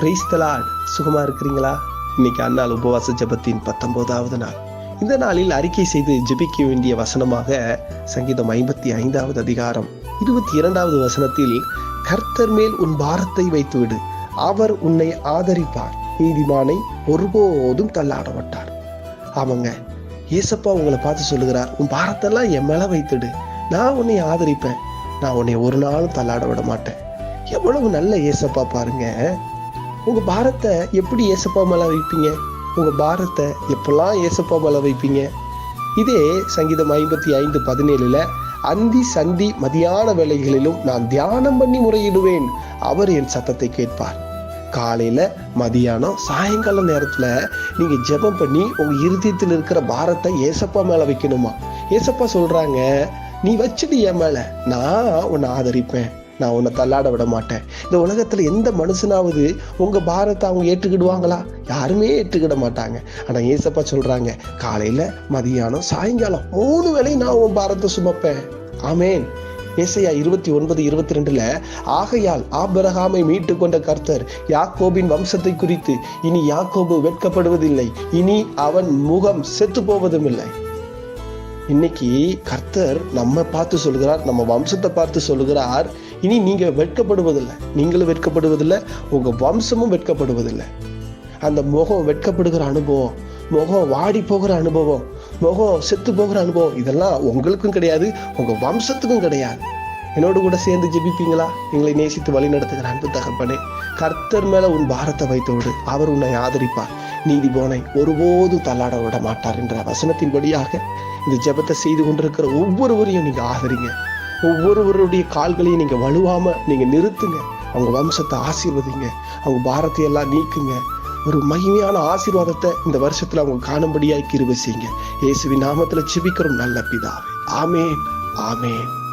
Praise the Lord சுகமா இருக்கிறீங்களா? இன்னைக்கு அந்நாள் உபவாச ஜெபத்தின் பத்தொன்பதாவது நாள். இந்த நாளில் அறிக்கை செய்து ஜெபிக்க வேண்டிய வசனமாக சங்கீதம் ஐம்பத்தி ஐந்தாவது அதிகாரம் இருபத்தி இரண்டாவது வசனத்தில் கர்த்தர் மேல் உன் பாரத்தை வைத்துவிடு. அவர் உன்னை ஆதரிப்பார். நீதிமானை ஒருபோதும் தள்ளாட மாட்டார் ஆமாங்க. ஏசப்பா உங்களை பார்த்து சொல்லுகிறார் உன் பாரத்தெல்லாம் என் மேல வைத்துடு நான் உன்னை ஆதரிப்பேன். நான் உன்னை ஒரு நாளும் தள்ளாட விட மாட்டேன். எவ்வளவு நல்ல ஏசப்பா பாருங்க. உங்க பாரத்தை எப்படி ஏசப்பா மேல வைப்பீங்க? உங்க பாரத்தை எப்பெல்லாம் ஏசப்பா மேல வைப்பீங்க? இதே சங்கீதம் ஐம்பத்தி ஐந்து பதினேழுல அந்தி சந்தி மதியான வேலைகளிலும் நான் தியானம் பண்ணி முறையிடுவேன். அவர் என் சத்தத்தை கேட்பார். காலையில மதியானம் சாயங்கால நேரத்துல நீங்க ஜெபம் பண்ணி உங்க இருதயத்தில் இருக்கிற பாரத்தை ஏசப்பா மேல வைக்கணுமா? ஏசப்பா சொல்றாங்க நீ வச்சுட்டு என் மேல நான் உன்னை ஆதரிப்பேன். நான் உன்னை தள்ளாட விட மாட்டேன். இந்த உலகத்தில் எந்த மனுஷனாவது உங்க பாரத்தை அவங்க ஏற்றுக்கிடுவாங்களா? யாருமே ஏற்றுக்கிட மாட்டாங்க. ஆனால் ஏசப்பா சொல்கிறாங்க காலையில் மதியானம் சாயங்காலம் மூணு வேளையும் நான் உன் பாரத்தை சுமப்பேன். ஆமேன். ஏசையா இருபத்தி ஒன்பது இருபத்தி ரெண்டுல ஆகையால் ஆபரகாமை மீட்டு கொண்ட கர்த்தர் யாக்கோபின் வம்சத்தை குறித்து இனி யாக்கோபு வெட்கப்படுவதில்லை. இனி அவன் முகம் செத்து போவதும் இல்லை இன்னைக்கு கர்த்தர் நம்ம பார்த்து சொல்கிறார் நம்ம வம்சத்தை பார்த்து சொல்லுகிறார் இனி நீங்கள் வெட்கப்படுவதில்லை. நீங்களும் வெட்கப்படுவதில்லை. உங்கள் வம்சமும் வெட்கப்படுவதில்லை. அந்த முகம் வெட்கப்படுகிற அனுபவம் முகம் வாடி போகிற அனுபவம் முகம் செத்து போகிற அனுபவம் இதெல்லாம் உங்களுக்கும் கிடையாது உங்கள் வம்சத்துக்கும் கிடையாது. என்னோடு கூட சேர்ந்து ஜெபிப்பீங்களா? எங்களை நேசித்து வழி நடத்துகிற அன்பு தகப்பனே கர்த்தர் மேல உன் பாரத்தை வைத்தோடு அவர் உன்னை ஆதரிப்பார். நீதி போனை ஒருபோதும் தள்ளாட விட மாட்டார் என்ற வசனத்தின்படியாக இந்த ஜெபத்தை செய்து கொண்டிருக்கிற ஒவ்வொருவரையும் நீங்க ஆதரிங்க. ஒவ்வொருவருடைய கால்களையும் நீங்க வலுவாமல் நீங்க நிறுத்துங்க. அவங்க வம்சத்தை ஆசீர்வதிங்க. அவங்க பாரத்தை எல்லாம் நீக்குங்க. ஒரு மகிமையான ஆசீர்வாதத்தை இந்த வருஷத்துல அவங்க காணும்படியாக கிருபை செய்யுங்க. இயேசுவின் நாமத்துல ஜெபிக்கிறோம் நல்ல பிதாவே. ஆமேன். ஆமேன்.